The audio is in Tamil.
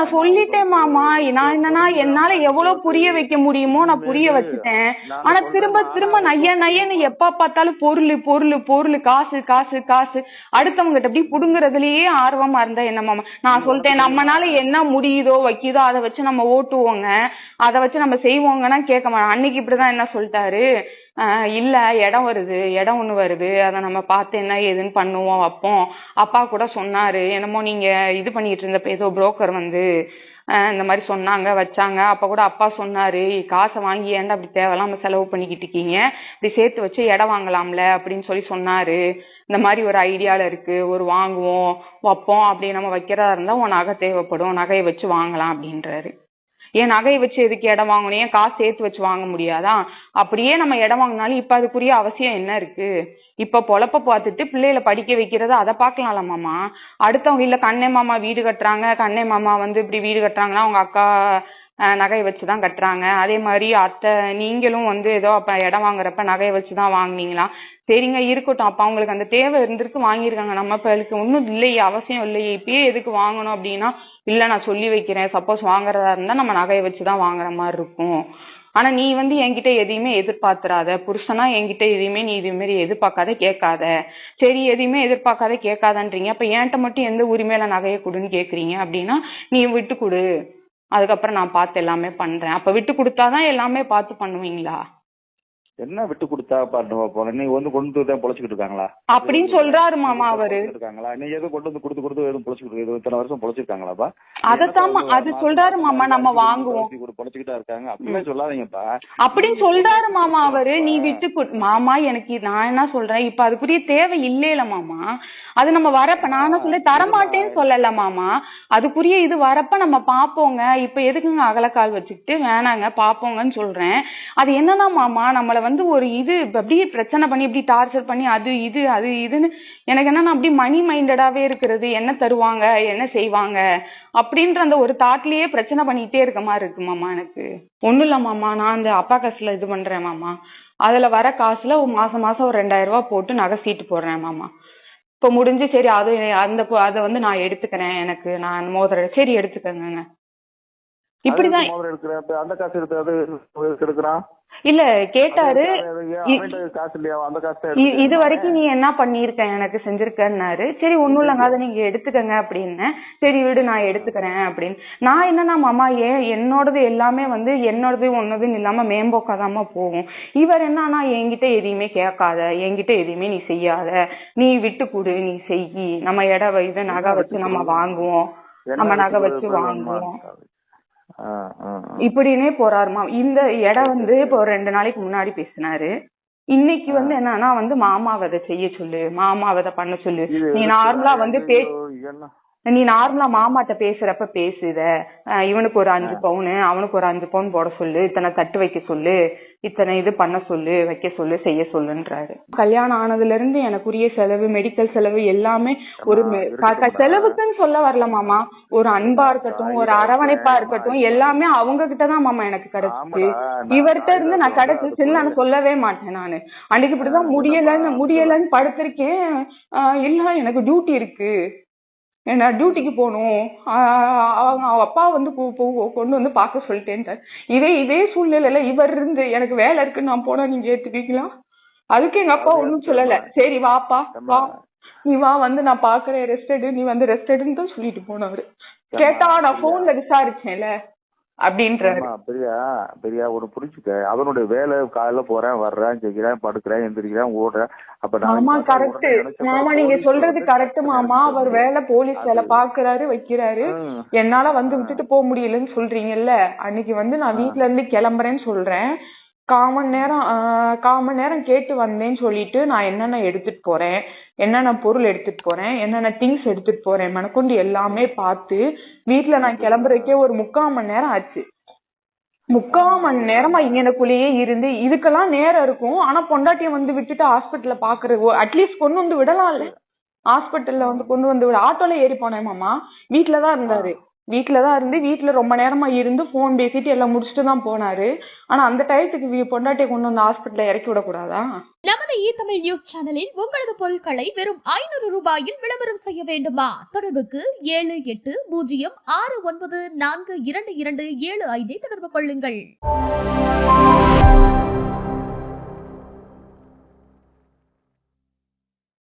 நான் சொல்லிட்டேன் மாமா. நான் என்னன்னா என்னால எவ்வளவு புரிய வைக்க முடியுமோ நான் புரிய வச்சுட்டேன். ஆனா திரும்ப திரும்ப நைய நையன்னு எப்ப பார்த்தாலும் பொருள் பொருள் பொருள் காசு காசு காசு. அடுத்தவங்ககிட்ட அப்படி புடுங்குறதுலயே ஆர்வமா இருந்தா என்ன மாமா? நான் சொல்லிட்டேன் நம்மனால என்ன முடியுதோ வைக்குதோ அதை வச்சு நம்ம ஓட்டுவோங்க. அதை வச்சு நம்ம செய்வோங்கன்னா கேட்க மாட்டோம். அன்னைக்கு இப்படிதான் என்ன சொல்லிட்டாரு? இல்ல இடம் வருது இடம் ஒண்ணு வருது. அதை நம்ம பார்த்து என்ன ஏதுன்னு பண்ணுவோம் வைப்போம். அப்பா கூட சொன்னாரு என்னமோ நீங்க இது பண்ணிட்டு இருந்தப்ப ஏதோ புரோக்கர் வந்து இந்த மாதிரி சொன்னாங்க வச்சாங்க. அப்ப கூட அப்பா சொன்னாரு காசை வாங்கி ஏன்டா அப்படி தேவையில்லாம செலவு பண்ணிக்கிட்டு இருக்கீங்க? இப்படி சேர்த்து வச்சு இடம் வாங்கலாம்ல அப்படின்னு சொல்லி சொன்னாரு. இந்த மாதிரி ஒரு ஐடியால இருக்கு ஒரு வாங்குவோம் வைப்போம். அப்படி நம்ம வைக்கிறதா இருந்தா உன் நகை தேவைப்படும் நகையை வச்சு வாங்கலாம் அப்படின்றாரு. ஏன் நகையை வச்சு எதுக்கு இடம் வாங்கணும்? ஏன் காசு சேர்த்து வச்சு வாங்க முடியாதா? அப்படியே நம்ம இடம் வாங்கினாலும் இப்ப அதுக்குரிய அவசியம் என்ன இருக்கு? இப்ப பொழப்ப பார்த்துட்டு பிள்ளைகளை படிக்க வைக்கிறத அதை பார்க்கலாம்ல மாமா. அடுத்தவங்க இல்ல கண்ணே மாமா வீடு கட்டுறாங்க. கண்ணே மாமா வந்து இப்படி வீடு கட்டுறாங்கன்னா அவங்க அக்கா நகை நகையை வச்சு தான் கட்டுறாங்க. அதே மாதிரி அத்தை நீங்களும் வந்து ஏதோ அப்ப இடம் வாங்குறப்ப நகையை வச்சு தான் வாங்குனீங்களா? சரிங்க இருக்கட்டும். அப்ப அவங்களுக்கு அந்த தேவை இருந்திருக்கு வாங்கியிருக்காங்க. நம்ம இப்ப ஒன்றும் இல்லையே அவசியம் இல்லையே. இப்பயே எதுக்கு வாங்கணும் அப்படின்னா இல்ல நான் சொல்லி வைக்கிறேன். சப்போஸ் வாங்குறதா இருந்தா நம்ம நகையை வச்சு தான் வாங்குற மாதிரி இருக்கும். ஆனா நீ வந்து என்கிட்ட எதையுமே எதிர்பார்த்துறாத புருஷனா என்கிட்ட எதையுமே நீ இது மாதிரி எதிர்பார்க்காத கேட்காத. சரி எதையுமே எதிர்பார்க்காத கேட்காதன்றீங்க. அப்ப என்கிட்ட மட்டும் எந்த உரிமையில நகையை கொடுன்னு கேக்குறீங்க அப்படின்னா நீ விட்டு கொடு. அதுக்கப்புறம் நான் பார்த்து எல்லாமே பண்றேன். அப்ப விட்டு கொடுத்தாதான் எல்லாமே பார்த்து பண்ணுவீங்களா? என்ன விட்டு கொடுத்தா பண்ணுவா போல நீ வந்து கொண்டு தான் பொழைச்சிக்கிட்டு இருக்காங்களா? அப்படின்னு சொல்றாரு மாமா அவரு. இருக்காங்களா? நீ எதுவும் கொண்டு வந்து கொடுத்து கொடுத்து எதுவும் பொழைச்சிக்கிட்டு இது இத்தனை வருஷம் பொழைச்சிருக்காங்களாப்பா? அதத்தாம்மா அது சொல்றாரு மாமா நம்ம வாங்குவோம். பொழைச்சிக்கிட்டா இருக்காங்க. அப்படியே சொல்லாதீங்கப்பா. அப்படின்னு சொல்றாரு மாமா அவரு. நீ விட்டு மாமா எனக்கு நான் என்ன சொல்றேன்? இப்ப அதுக்குரிய தேவை இல்லைல மாமா. அது நம்ம வரப்ப நான் சொல்றேன்? தரமாட்டேன்னு சொல்லல மாமா. அதுக்குரிய இது வரப்ப நம்ம பாப்போங்க. இப்ப எதுக்குங்க அகலக்கால் வச்சுக்கிட்டு வேணாங்க பாப்போங்கன்னு சொல்றேன். அது என்னன்னா மாமா நம்மள வந்து ஒரு இது இப்ப அப்படியே பிரச்சனை பண்ணி இப்படி டார்ச்சர் பண்ணி அது இது அது இதுன்னு எனக்கு என்னன்னா அப்படி மணி மைண்டடாவே இருக்கிறது. என்ன தருவாங்க? என்ன செய்வாங்க? அப்படின்ற அந்த ஒரு தாட்லயே பிரச்சனை பண்ணிட்டே இருக்க மாதிரி இருக்கு மாமா எனக்கு. ஒண்ணும் இல்ல மாமா. நான் அந்த அப்பா காசுல இது பண்றேன் மாமா. அதுல வர காசுல ஒரு மாசம் மாசம் ஒரு ரெண்டாயிரம் ரூபாய் போட்டு நகை சீட்டு போடுறேன் மாமா. இப்ப முடிஞ்சு சரி அது அந்த அதை வந்து நான் எடுத்துக்கிறேன் எனக்கு. நான் மோதிர சரி எடுத்துக்கங்க இப்படிதான் அந்த காசு எடுத்து அது எடுக்கிறான்? இல்ல கேட்டாரு. இது வரைக்கும் நீ என்ன பண்ணிருக்க எனக்கு செஞ்சிருக்கன்னாரு. சரி ஒண்ணும் இல்லைங்க. அதை நீங்க எடுத்துக்கங்க அப்படின்னு. சரி விடு நான் எடுத்துக்கிறேன் அப்படின்னு. நான் என்னன்னா மாமா ஏன் என்னோடது எல்லாமே வந்து என்னோடது உன்னதுன்னு இல்லாம மேம்போக்காதாம போகும். இவர் என்னன்னா என்கிட்ட எதையுமே கேட்காத. என்கிட்ட எதையுமே நீ செய்யாத. நீ விட்டு கொடு நீ செய். நம்ம இட இது நகை வச்சு நம்ம வாங்குவோம். நம்ம நகை வச்சு வாங்குவோம். இப்படின்னே போறாருமா? இந்த இடம் வந்து இப்போ ஒரு ரெண்டு நாளைக்கு முன்னாடி பேசினாரு. இன்னைக்கு வந்து என்னன்னா வந்து மாமாவை அதை செய்ய சொல்லு மாமாவை அதை பண்ண சொல்லு. நீ? நார்மலா வந்து நீ நார்மலா மாமாட்ட பேசுறப்ப பேசுத. இவனுக்கு ஒரு அஞ்சு பவுனு அவனுக்கு ஒரு அஞ்சு பவுன் போட சொல்லு. இத்தனை தட்டு வைக்க சொல்லு. இத்தனை இது பண்ண சொல்லு. வைக்க சொல்லு செய்ய சொல்லுன்றாரு. கல்யாணம் ஆனதுல இருந்து எனக்குரிய செலவு மெடிக்கல் செலவு எல்லாமே ஒரு செலவுக்குன்னு சொல்ல வரல மாமா. ஒரு அன்பா இருக்கட்டும் ஒரு அரவணைப்பா இருக்கட்டும் எல்லாமே அவங்க கிட்டதான் மாமா எனக்கு கிடைச்சிச்சு. இவர்கிட்ட இருந்து நான் கிடைச்சிச்சுன்னு நான் சொல்லவே மாட்டேன் நானு. அன்னைக்கு இப்படிதான் முடியலன்னு முடியலன்னு படுத்திருக்கேன். இல்ல எனக்கு டியூட்டி இருக்கு. நான் டியூட்டிக்கு போகணும். அவங்க அவ அப்பா வந்து கொண்டு வந்து பார்க்க சொல்லிட்டேன்ட்டார். இதே இதே சூழ்நிலையில இவர் இருந்து எனக்கு வேலை இருக்குன்னு நான் போனா நீங்க ஏத்துப்பீங்களா? அதுக்கு எங்க அப்பா ஒண்ணும் சொல்லல. சரி வாப்பா வா. நீ வா வந்து நான் பாக்குறேன் ரெஸ்ட் எடு நீ வந்து ரெஸ்ட் எடுன்னு தான் சொல்லிட்டு போனவரு. கேட்டா நான் போன்ல விசாரிச்சேன்ல. அப்படின்றாரு. ஆமா, பிரியா பிரியா ஒண்ணு புரிஞ்சுக்க. அவனுடைய வேலை காலையில போறேன் வர்றேன் செய்கிறேன் படுக்கிறேன் எந்திரிக்கிறேன் ஓடுறேன். அப்ப உடனே கரெக்ட் மாமா நீங்க சொல்றது கரெக்ட் மாமா. அவர் வேலை போலீஸ் வேலை பாக்குறாரு வைக்கிறாரு. என்னால வந்து விட்டுட்டு போக முடியலன்னு சொல்றீங்கல்ல. அன்னைக்கு வந்து நான் வீட்ல இருந்து கிளம்புறேன்னு சொல்றேன். காமன் நேரம் ஆஹ் காமன் நேரம் கேட்டு வந்தேன்னு சொல்லிட்டு நான் என்னென்ன எடுத்துட்டு போறேன் என்னென்ன பொருள் எடுத்துட்டு போறேன் என்னென்ன திங்ஸ் எடுத்துட்டு போறேன் மனக்குண்டு எல்லாமே பார்த்து வீட்ல நான் கிளம்புறதுக்கே ஒரு முக்கால் மணி நேரம் ஆச்சு. முக்கால் மணி நேரமா இங்கனக்குள்ளேயே இருந்து இதுக்கெல்லாம் நேரம் இருக்கும். ஆனா பொண்டாட்டிய வந்து விட்டுட்டு ஹாஸ்பிட்டல்ல பாக்குறது அட்லீஸ்ட் கொண்டு வந்து விடலாம்ல. ஹாஸ்பிட்டல்ல வந்து கொண்டு வந்து விட ஆட்டோல ஏறி போனேன் மாமா. வீட்ல தான் இருந்தாரு. வீட்டில் தான் இருந்து வீட்டில் ரொம்ப நேரமா இருந்து ஃபோன் பேசிட்டு எல்லாம் முடிச்சுட்டு தான் போனாரு. ஆனா அந்த டயத்துக்கு பொண்டாட்டியை கொண்டு வந்து ஹாஸ்பிட்டல்ல இறக்கி விடக்கூடாதா நமது நமது இ தமிழ் நியூஸ் சேனலில் உங்களது பொருட்களை வெறும் ஐநூறு ரூபாயில் விளம்பரம் செய்ய வேண்டுமா? தொடர்புக்கு ஏழு எட்டு பூஜ்ஜியம் ஆறு ஒன்பது நான்கு இரண்டு இரண்டு ஏழு ஐந்தை தொடர்பு கொள்ளுங்கள்.